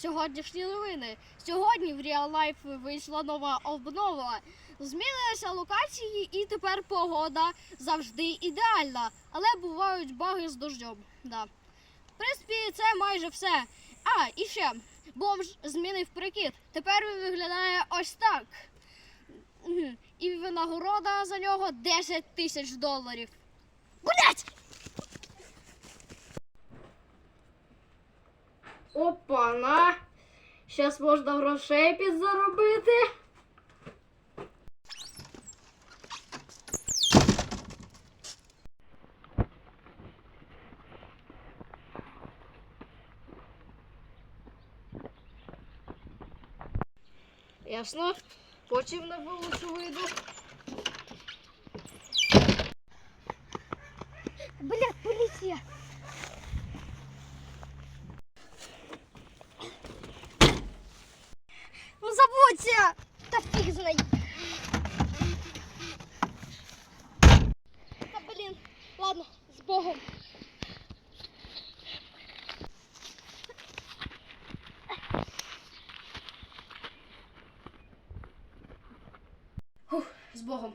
сьогоднішні новини. Сьогодні в Real Life вийшла нова обнова. Змінилися локації і тепер погода завжди ідеальна, але бувають баги з дождем. Да. В принципі, це майже все. А, і ще бомж змінив прикид. Тепер він виглядає ось так. І винагорода за нього 10 тисяч доларів. Блять! Опа-на! Зараз можна грошей підзаробити. Ясно. Потім на вулицю вийду. Блядь, поліція! Забудься! Та фіг знає. Та блін, ладно, з Богом. Фух, з Богом.